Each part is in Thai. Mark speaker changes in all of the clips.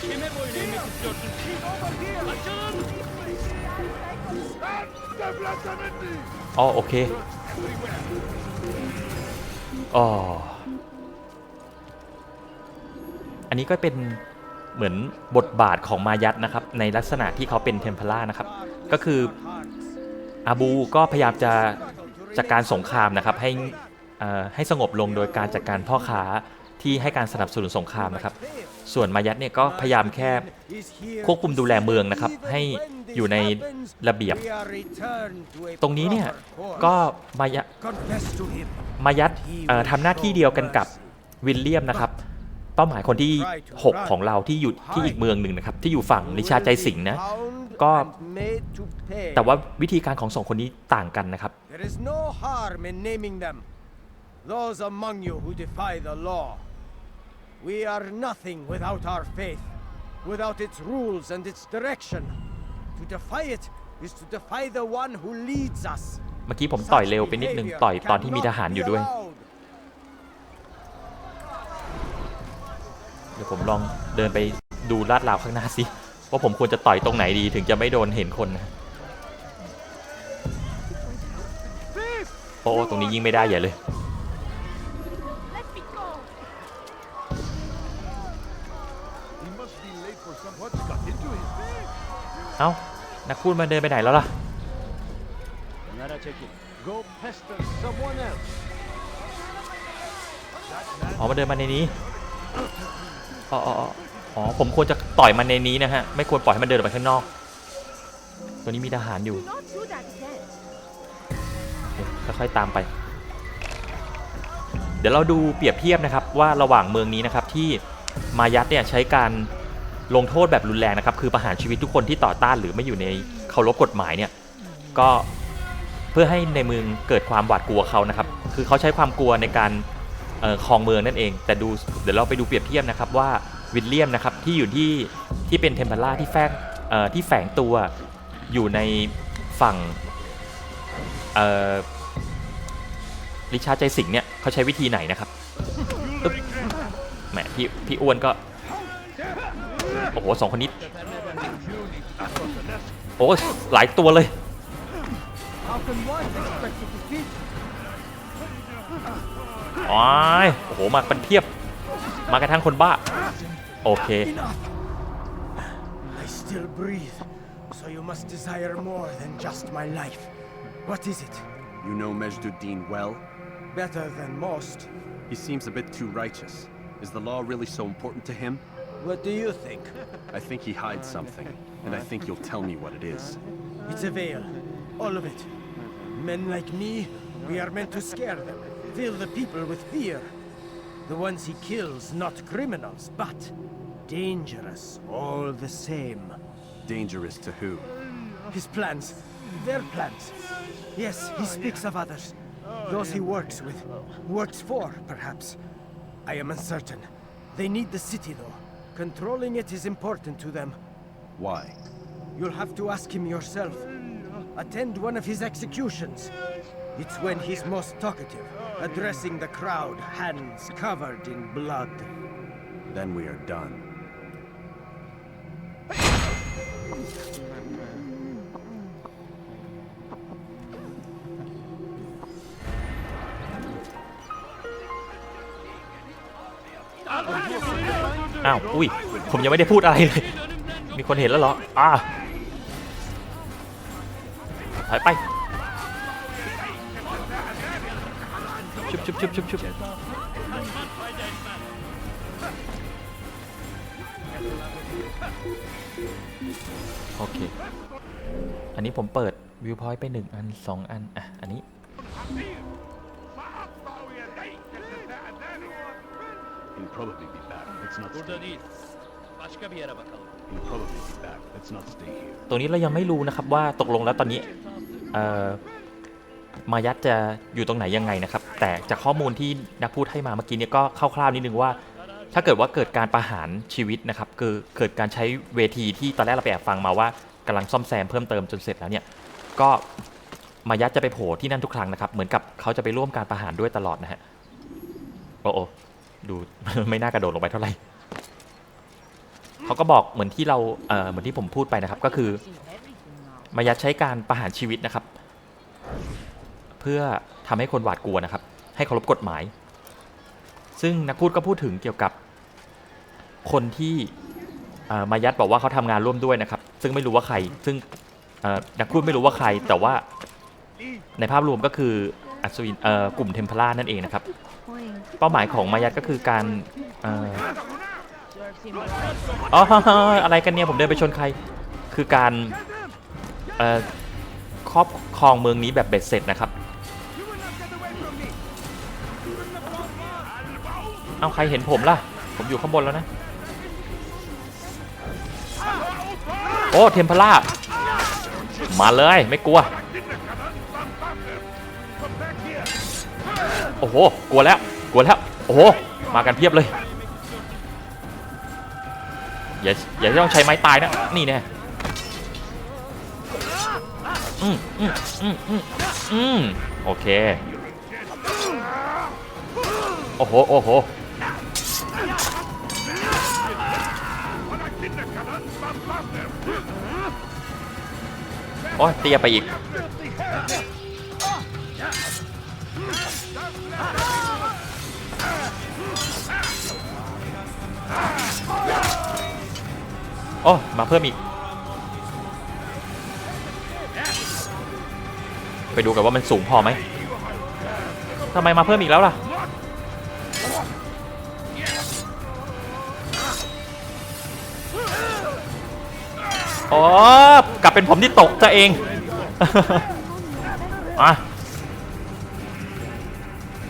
Speaker 1: Kime boyun eğmek istiyorsun? Açılın!
Speaker 2: อ๋อโอเคอ๋ออันนี้ก็เป็นเหมือนบทบาทของมายัตนะครับ ในลักษณะที่เขาเป็นเทมเพล่านะครับ ก็คืออาบูก็พยายามจะจัดการสงครามนะครับให้อ่อให้สงบลงโดยการจัดการพ่อค้า ที่ให้การสนับสนุนสงครามนะครับ ส่วนมายัตเนี่ยก็พยายามแค่ควบคุมดูแลเมืองนะครับ ให้อยู่ในระเบียบ ตรงนี้เนี่ยก็มายะมายัดทำหน้าที่เดียวกันกับวิลเลียมนะครับ เป้าหมายคนที่ 6 ของเราที่อยู่ที่อีกเมืองหนึ่งนะครับ ที่อยู่ฝั่งลิชาใจสิงห์นะก็แต่ว่าวิธีการของสองคนนี้ต่างกันนะครับ
Speaker 3: There is no harm in naming them. Those among you who defy the law. We are nothing without our faith, without its rules and its direction. To defy it is to defy the one who leads us.
Speaker 2: เมื่อกี้ผมต่อยเร็วไปนิดนึงต่อยตอนที่มีทหารอยู่ด้วย เดี๋ยวผมลองเดินไปดูลาดราวข้างหน้าสิว่าผมควรจะต่อยตรงไหนดีถึงจะไม่โดนเห็นคนนะโอ้ตรงนี้ยิงไม่ได้อย่เลย เอ้า นักพูดมาเดินไปไหนแล้วล่ะ
Speaker 1: Nara çekil.
Speaker 4: Go pester someone else.
Speaker 2: อ๋อมาเดินมาในนี้อ๋ออ๋ออ๋ออ๋อผมควรจะต่อยมันในนี้นะฮะ ไม่ควรปล่อยให้มันเดินออกไปข้างนอก ตัวนี้มีทหารอยู่
Speaker 5: Do not do that again.
Speaker 2: โอเคค่อยๆตามไป เดี๋ยวเราดูเปรียบเทียบนะครับว่าระหว่างเมืองนี้นะครับที่มายัตเนี่ยใช้การ ลงโทษแบบรุนแรงนะครับ คือประหารชีวิตทุกคนที่ต่อต้านหรือไม่อยู่ในเคารพกฎหมายเนี่ยก็เพื่อให้ในเมืองเกิดความหวาดกลัวเขานะครับ คือเขาใช้ความกลัวในการครองเมืองนั่นเอง แต่ดูเดี๋ยวเราไปดูเปรียบเทียบนะครับว่าวิลเลียมนะครับที่อยู่ที่ที่เป็นเทมเพลาที่แฝงที่แฝงตัวอยู่ในฝั่งริชาร์ดใจสิงเนี่ยเขาใช้วิธีไหนนะครับอึ๊บแหมพี่พี่อ้วนก็ โอ้โหสองคนนี้โอ้หลายตัวเลย
Speaker 3: How can one expect to defeat
Speaker 2: อ๋อยโอ้โหมาเป็นเพียบ มากระทั่งคนบ้า โอเค
Speaker 3: enough? I still breathe, so you must desire more than just my life. What is it?
Speaker 6: You know Majduddin well?
Speaker 3: Better than most.
Speaker 6: He seems a bit too righteous. Is the law really so important to him?
Speaker 3: What do you think?
Speaker 6: I think he hides something, and I think you'll tell me what it is.
Speaker 3: It's a veil. All of it. Men like me, we are meant to scare them, fill the people with fear. The ones he kills, not criminals, but dangerous all the same.
Speaker 6: Dangerous to who?
Speaker 3: His plans, their plans. Yes, he speaks of others. Those he works with, works for, perhaps. I am uncertain. They need the city, though. Controlling it is important to them.
Speaker 6: Why?
Speaker 3: You'll have to ask him yourself. Attend one of his executions. It's when he's most talkative, addressing the crowd, hands covered in blood.
Speaker 6: Then we are done.
Speaker 2: อ้าวอุ้ยผมยังไม่ได้พูดอะไรเลยมีคนเห็นแล้วเหรออ่าถอยไปชุบชุบชุบชุบชุบโอเค อันนี้ผมเปิดวิวพอยต์ไปหนึ่งอันสองอัน อะ อันนี้
Speaker 6: He'll probably be back. Let's not
Speaker 1: Burada
Speaker 6: stay.
Speaker 1: değil. Başka bir yere bakalım.
Speaker 6: He'll probably be back. Let's not stay here.
Speaker 2: ตรงนี้เรายังไม่รู้นะครับว่าตกลงแล้วตอนนี้เอ่อมายัดจะอยู่ตรงไหนยังไงนะครับ แต่จากข้อมูลที่นักพูดให้มาเมื่อกี้เนี่ยก็คร่าวๆนิดนึงว่า ถ้าเกิดว่าเกิดการประหารชีวิตนะครับคือเกิดการใช้เวทีที่ตอนแรกเราไปแอบฟังมาว่ากำลังซ่อมแซมเพิ่มเติมจนเสร็จแล้วเนี่ยก็มายัดจะไปโผล่ที่นั่นทุกครั้งนะครับเหมือนกับเขาจะไปร่วมการประหารด้วยตลอดนะฮะโอ้โห ดูไม่น่ากระโดดลงไปเท่าไหร่เขาก็บอกเหมือนที่เราเเหมือนที่ผมพูดไปนะครับก็คือมายัดใช้การประหารชีวิตนะครับ เพื่อทำให้คนหวาดกลัวนะครับ ให้เคารพกฎหมาย ซึ่งนักพูดก็พูดถึงเกี่ยวกับคนที่มายัดบอกว่าเขาทำงานร่วมด้วยนะครับ ซึ่งไม่รู้ว่าใคร ซึ่งนักพูดไม่รู้ว่าใคร แต่ว่าในภาพรวมก็คืออัศวินกลุ่มเทมเพลานั่นเองนะครับ เป้าหมายของมายัดก็คือการเอ่ออ๋ออะไรกันเนี่ยผมเดินไปชนใคร คือการเอ่อครอบครองเมืองนี้แบบเบ็ดเสร็จนะครับ เอาใครเห็นผมล่ะ ผมอยู่ข้างบนแล้วนะ โอ้ เทมเพล่า มาเลยไม่กลัว โอ้โห กลัวแล้ว กลัวแล้ว โอ้โห มากันเพียบเลย อย่าอย่าต้องใช้ไม้ตายนะ นี่แน่อืมอืมอืมอืมอืมโอเค โอ้โห โอ้โห โอ้ยเตียไปอีก โอ้ มาเพิ่มอีก ไปดูกันว่ามันสูงพอไหมทำไมมาเพิ่มอีกแล้วล่ะ อ๋อ กลับเป็นผมที่ตกจะเองมา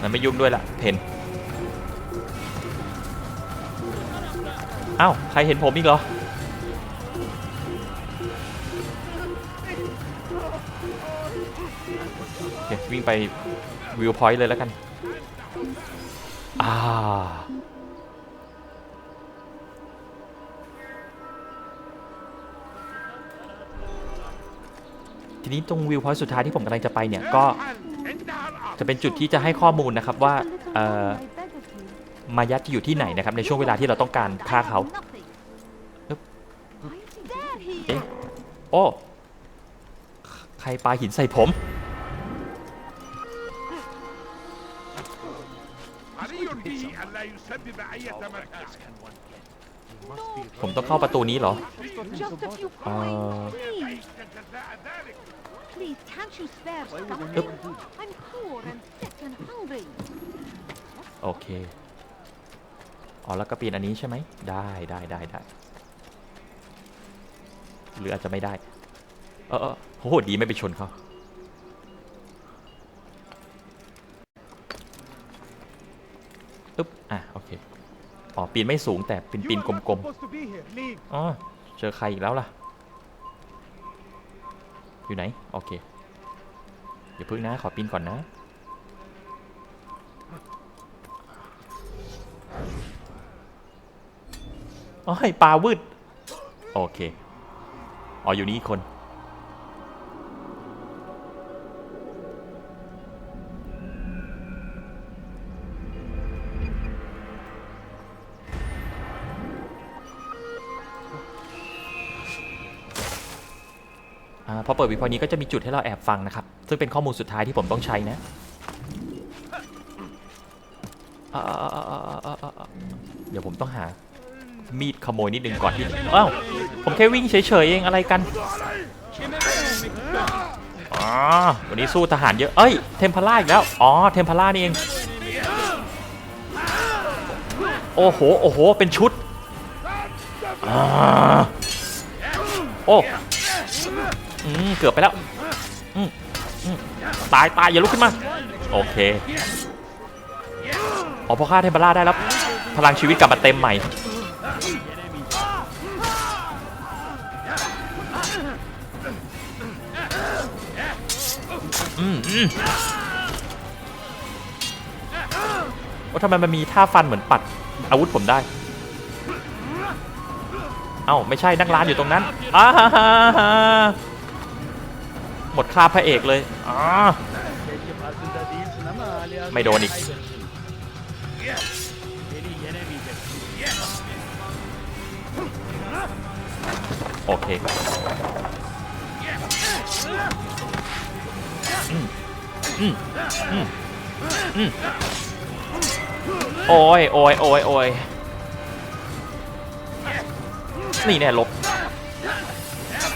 Speaker 2: มันไม่ยุ่งด้วยละเพนอ้าวใครเห็นผมอีกเหรอโอเควิ่งไปวิวพอยต์เลยแล้วกันอ่าทีนี้ตรงวิวพอยต์สุดท้ายที่ผมกำลังจะไปเนี่ยก็ จะเป็นจุดที่จะให้ข้อมูลนะครับว่ามายัที่อยู่ที่ไหนนะครับในช่วงเวลาที่เราต้องการฆ่าเขาเอ๊โอ้ ใครปาหินใส่ผม ผมต้องเข้าประตูนี้เหรออ
Speaker 5: Please, can't you spare something? I'm poor and sick and hungry.
Speaker 2: โอเค อ๋อ แล้วก็ปีนอันนี้ใช่ไหม ได้ได้ได้ได้ หรืออาจจะไม่ได้ เออเออโห ดีไม่ไปชนเขาอึ๊บ อะ โอเค อ๋อ ปีนไม่สูงแต่ปีนปีนกลมๆ อ๋อ เจอใครอีกแล้วล่ะ อยู่ไหน โอเคอย่าพึ่งนะ ขอปีนก่อนนะ โอ้ยปลาวืด โอเค อ๋อ อยู่นี่คน พอเปิดวิพอยนี้ก็จะมีจุดให้เราแอบฟังนะครับ ซึ่งเป็นข้อมูลสุดท้ายที่ผมต้องใช้นะเดี๋ยวผมต้องหา มีดขโมยนิดนึงก่อนที่อ้าวผมแค่วิ่งเฉยๆเองอะไรกันอ๋อวันนี้สู้ทหารเยอะ เอ้ย เทมพล่าอีกแล้ว อ๋อ เทมพล่านี่เอง โอ้โห โอ้โห เป็นชุดอโอ้ อืมเกือบไปแล้วอืมอืมตายตายอย่าลุกขึ้นมา โอเคอ๋อพอฆ่าเทมเพล่าได้แล้วพลังชีวิตกลับมาเต็มใหม่ อืมอืมว่าทำไมมันมีท่าฟันเหมือนปัดอาวุธผมได้ เอ้า ไม่ใช่นั่งร้านอยู่ตรงนั้นอ้าฮ่าฮ่า หมดค่าพระเอกเลยอ๋อ
Speaker 1: ไม่
Speaker 2: โดน
Speaker 1: อีก
Speaker 2: โอเค โอ้ยโอ้ยโอ้ยโอ้ยนี่แน่ลบ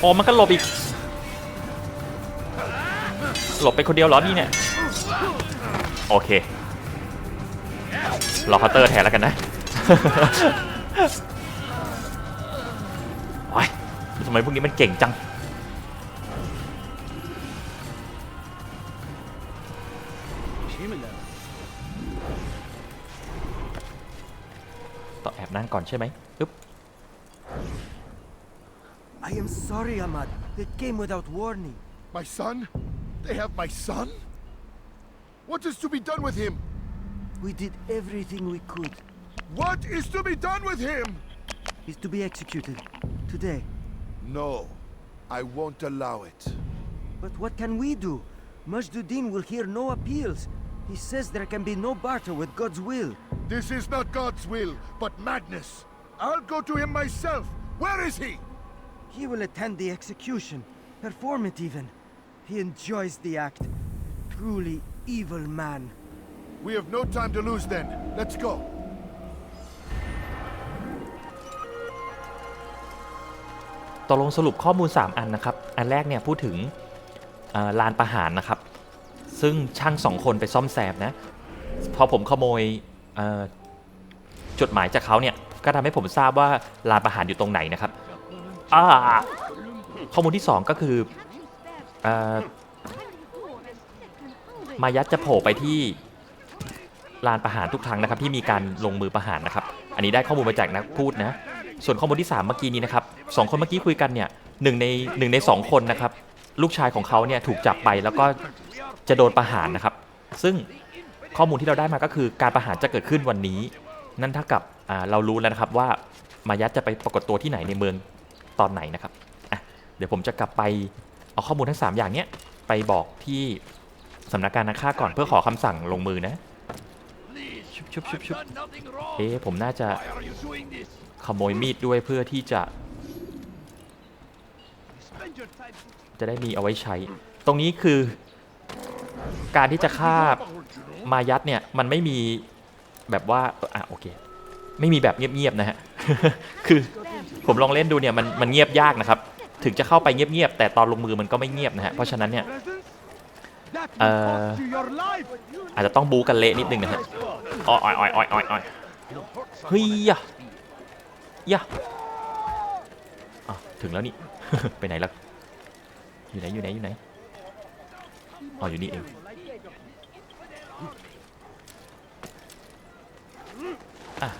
Speaker 2: โอ้มันก็ลบอีก หลบไปคนเดียวเหรอนี่เนี่ย โอเครอเคาน์เตอร์แทนแล้วกันนะโอ้ยทำไมพวกนี้มันเก่งจัง ต้องแอบนั่งก่อนใช่ไหมอึ๊บ
Speaker 3: I am sorry, Ahmad. They came without warning.
Speaker 4: My son? They have my son? What is to be done with him?
Speaker 3: We did everything we could.
Speaker 4: What is to be done with him?
Speaker 3: He's to be executed. Today.
Speaker 4: No, I won't allow it.
Speaker 3: But what can we do? Majduddin will hear no appeals. He says there can be no barter with God's will.
Speaker 4: This is not God's will, but madness. I'll go to him myself. Where is he?
Speaker 3: He will attend the execution, perform it even. He enjoys the act. Truly evil man.
Speaker 4: We have no time to lose then. Let's go.
Speaker 2: ตกลงสรุปข้อมูล 3 อันนะครับ อันแรกเนี่ยพูดถึงเอ่อลานประหารนะครับ ซึ่งช่างสองคนไปซ่อมแซมนะ พอผมขโมยเอ่อจดหมายจากเขาเนี่ย ก็ทำให้ผมทราบว่าลานประหารอยู่ตรงไหนนะครับอ่าข้อมูลที่ 2 ก็คือ มายัดจะโผล่ไปที่ลานประหารทุกครั้งนะครับ ที่มีการลงมือประหารนะครับ อันนี้ได้ข้อมูลมาจากนักพูดนะ ส่วนข้อมูลที่ 3 เมื่อกี้นี้นะครับสองคนเมื่อกี้คุยกันเนี่ยหนึ่งในหนึ่งในสองคนนะครับ ลูกชายของเขาเนี่ยถูกจับไปแล้วก็จะโดนประหารนะครับ ซึ่งข้อมูลที่เราได้มาก็คือการประหารจะเกิดขึ้นวันนี้ นั่นเท่ากับเรารู้แล้วนะครับว่ามายัดจะไปปรากฏตัวที่ไหนในเมืองตอนไหนนะครับเดี๋ยวผมจะกลับไป เอาข้อมูลทั้ง 3 อย่างเนี้ยไปบอกที่สำนักการนักฆ่าก่อนเพื่อขอคำสั่งลงมือนะ ชุบชุบชุบชุบเอ๊ะผมน่าจะขโมยมีดด้วยเพื่อที่จะ จะได้มีเอาไว้ใช้ ตรงนี้คือ การที่จะฆ่ามายัดเนี่ย มันไม่มีแบบว่าอะโอเค ไม่มีแบบเงียบๆนะฮะ คือผมลองเล่นดูเนี่ยมันมันเงียบยากนะครับ ถึงจะเข้าไปเงียบๆแต่ตอนลงมือมันก็ไม่เงียบนะฮะเพราะฉะนั้นเนี่ยเอ่ออาจจะต้องบูกันเละนิดนึงนะฮะอ้อยอ้อยอ้อยอ้อยอ้อยเฮ้ยยะยะอะถึงแล้วนี่ ไปไหนแล้วอยู่ไหนอยู่ไหนอยู่ไหนอ๋ออยู่นี่เองอะ